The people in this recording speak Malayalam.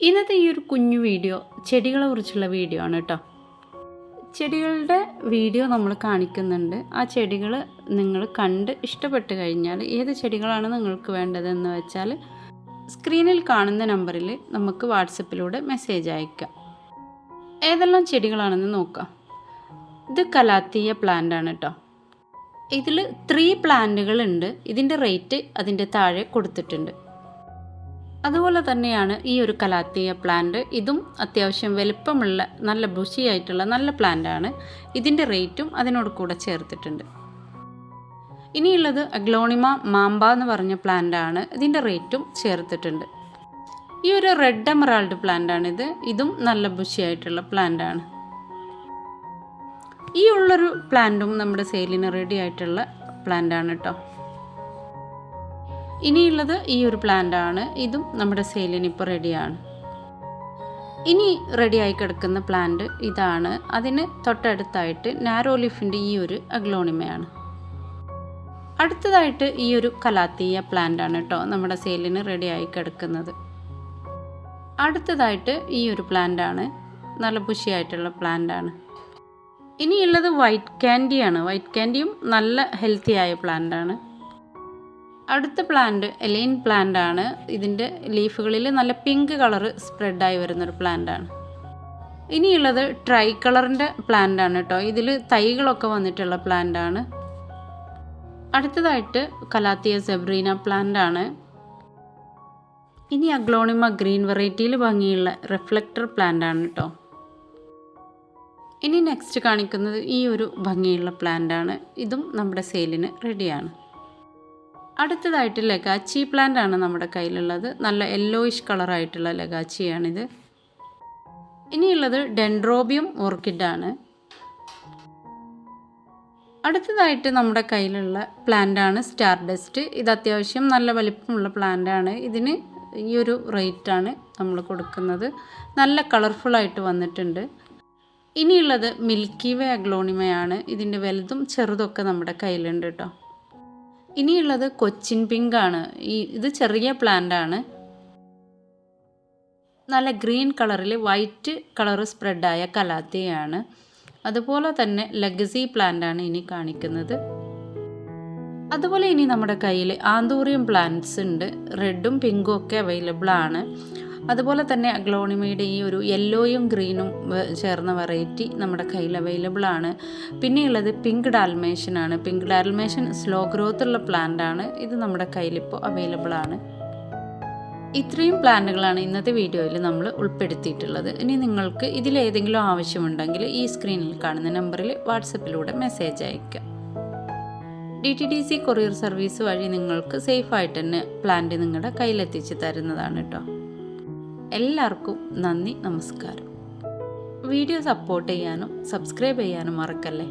ഇന്നത്തെ ഈ ഒരു കുഞ്ഞു വീഡിയോ ചെടികളെ കുറിച്ചുള്ള വീഡിയോ ആണ് കേട്ടോ. ചെടികളുടെ വീഡിയോ നമ്മൾ കാണിക്കുന്നുണ്ട്. ആ ചെടികൾ നിങ്ങൾ കണ്ട് ഇഷ്ടപ്പെട്ട് കഴിഞ്ഞാൽ ഏത് ചെടികളാണ് നിങ്ങൾക്ക് വേണ്ടതെന്ന് വെച്ചാൽ സ്ക്രീനിൽ കാണുന്ന നമ്പറിൽ നമുക്ക് വാട്സപ്പിലൂടെ മെസ്സേജ് അയക്കാം. ഏതെല്ലാം ചെടികളാണെന്ന് നോക്കാം. ഇത് കലാത്തിയ പ്ലാന്റ് ആണ് കേട്ടോ. ഇതിൽ ത്രീ പ്ലാന്റുകൾ ഉണ്ട് ഇതിന്റെ റേറ്റ് അതിന്റെ താഴെ കൊടുത്തിട്ടുണ്ട്. അതുപോലെ തന്നെയാണ് ഈ ഒരു കലാത്തിയ പ്ലാന്റ് ഇതും അത്യാവശ്യം വലുപ്പമുള്ള നല്ല ബുഷിയായിട്ടുള്ള നല്ല പ്ലാന്റ് ആണ്. ഇതിന്റെ റേറ്റും അതിനോട് കൂടെ ചേർത്തിട്ടുണ്ട്. ഇനിയുള്ളത് അഗ്ലോണിമ മാമ്പ എന്ന് പറഞ്ഞ പ്ലാന്റ് ആണ്. ഇതിന്റെ റേറ്റും ചേർത്തിട്ടുണ്ട്. ഈ ഒരു റെഡ് എമറാൾഡ് പ്ലാന്റ് ഇത്. നല്ല ബുഷിയായിട്ടുള്ള പ്ലാന്റ് ആണ്. ഈ ഉള്ളൊരു പ്ലാന്റും നമ്മുടെ സെയിലിന് റെഡി ആയിട്ടുള്ള പ്ലാന്റ് ആണ് കേട്ടോ ഇനിയുള്ളത് ഈ ഒരു പ്ലാന്റ് ആണ്. ഇതും നമ്മുടെ സെയിലിന് ഇപ്പോൾ റെഡിയാണ് ഇനി റെഡിയായി കിടക്കുന്ന പ്ലാന്റ് ഇതാണ്. അതിന് തൊട്ടടുത്തായിട്ട് നാരോലിഫിന്റെ ഈ ഒരു അഗ്ലോണിമയാണ് അടുത്തതായിട്ട് ഈ ഒരു കലാത്തീയ പ്ലാന്റ് ആണ് കേട്ടോ നമ്മുടെ സെയിലിന് റെഡിയായി കിടക്കുന്നത്. അടുത്തതായിട്ട് ഈ ഒരു പ്ലാന്റ് ആണ്. നല്ല ബുഷിയായിട്ടുള്ള പ്ലാന്റ് ആണ്. ഇനിയുള്ളത് വൈറ്റ് ക്യാൻഡിയാണ് വൈറ്റ് ക്യാൻഡിയും നല്ല ഹെൽത്തിയായ പ്ലാന്റ് ആണ്. അടുത്ത പ്ലാന്റ് എലൈൻ പ്ലാന്റ് ആണ്. ഇതിന്റെ ലീഫുകളിൽ നല്ല പിങ്ക് കളർ സ്പ്രെഡായി വരുന്നൊരു ആണ്. ഇനിയുള്ളത് ട്രൈ കളറിന്റെ പ്ലാന്റ് ആണ് കേട്ടോ ഇതിൽ തൈകളൊക്കെ വന്നിട്ടുള്ള പ്ലാന്റ് ആണ്. അടുത്തതായിട്ട് കലാത്തിയ സെബ്രീന പ്ലാന്റ് ആണ്. ഇനി അഗ്ലോണിമ ഗ്രീൻ വെറൈറ്റിയിൽ ഭംഗിയുള്ള റിഫ്ലക്ടർ പ്ലാന്റ് ആണ് കേട്ടോ ഇനി നെക്സ്റ്റ് കാണിക്കുന്നത് ഈ ഒരു ഭംഗിയുള്ള പ്ലാന്റ് ആണ്. ഇതും നമ്മുടെ സെയിലിന് റെഡിയാണ് അടുത്തതായിട്ട് ലഗാച്ചി പ്ലാന്റ് ആണ് നമ്മുടെ കയ്യിലുള്ളത്. നല്ല യെല്ലോയിഷ് കളറായിട്ടുള്ള ലഗാച്ചിയാണിത്. ഇനിയുള്ളത് ഡെൻഡ്രോബിയം ഓർക്കിഡാണ് അടുത്തതായിട്ട് നമ്മുടെ കയ്യിലുള്ള പ്ലാന്റാണ് ആണ് സ്റ്റാർ ഡസ്റ്റ് ഇത് അത്യാവശ്യം നല്ല വലിപ്പമുള്ള പ്ലാന്റാണ് ഇതിന് ഈ ഒരു റേറ്റാണ് നമ്മൾ കൊടുക്കുന്നത്. നല്ല കളർഫുള്ളായിട്ട് വന്നിട്ടുണ്ട്. ഇനിയുള്ളത് മിൽക്കി വേ അഗ്ലോണിമയാണ് ഇതിന്റെ വലുതും ചെറുതൊക്കെ നമ്മുടെ കയ്യിലുണ്ട് കേട്ടോ ഇനിയുള്ളത് കൊച്ചിൻ പിങ്ക് ആണ്. ഈ ഇത് ചെറിയ പ്ലാന്റ് ആണ്. നല്ല ഗ്രീൻ കളറിൽ വൈറ്റ് കളർ സ്പ്രെഡായ കലാത്തിയാണ്. അതുപോലെ തന്നെ ലഗസി ആണ് ഇനി കാണിക്കുന്നത്. അതുപോലെ ഇനി നമ്മുടെ കയ്യിൽ ആന്തൂറിയം പ്ലാന്റ്സ് ഉണ്ട്. റെഡും പിങ്കും ഒക്കെ അവൈലബിൾ ആണ്. അതുപോലെ തന്നെ അഗ്ലോണിമയുടെ ഈ ഒരു യെല്ലോയും ഗ്രീനും ചേർന്ന വെറൈറ്റി നമ്മുടെ കയ്യിൽ അവൈലബിൾ ആണ്. പിന്നെയുള്ളത് പിങ്ക് ഡാൽമേഷൻ ആണ്. പിങ്ക് ഡാൽമേഷൻ സ്ലോ ഗ്രോത്ത് ഉള്ള പ്ലാന്റ് ആണ്. ഇത് നമ്മുടെ കയ്യിലിപ്പോൾ അവൈലബിൾ ആണ്. ഇത്രയും പ്ലാന്റുകളാണ് ഇന്നത്തെ വീഡിയോയിൽ നമ്മൾ ഉൾപ്പെടുത്തിയിട്ടുള്ളത്. ഇനി നിങ്ങൾക്ക് ഇതിലേതെങ്കിലും ആവശ്യമുണ്ടെങ്കിൽ ഈ സ്ക്രീനിൽ കാണുന്ന നമ്പറിൽ വാട്സപ്പിലൂടെ മെസ്സേജ് അയയ്ക്കുക D T D C courier service വഴി നിങ്ങൾക്ക് സേഫായിട്ട് തന്നെ പ്ലാന്റ് നിങ്ങളുടെ കയ്യിലെത്തിച്ച് തരുന്നതാണ് കേട്ടോ എല്ലാവർക്കും നന്ദി നമസ്കാരം. വീഡിയോ സപ്പോർട്ട് ചെയ്യാനും സബ്സ്ക്രൈബ് ചെയ്യാനും മറക്കല്ലേ?